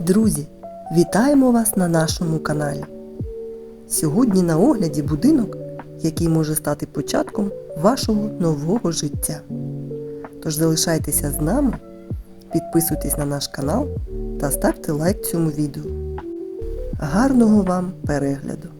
Друзі, вітаємо вас на нашому каналі. Сьогодні на огляді будинок, який може стати початком вашого нового життя. Тож залишайтеся з нами, підписуйтесь на наш канал та ставте лайк цьому відео. Гарного вам перегляду!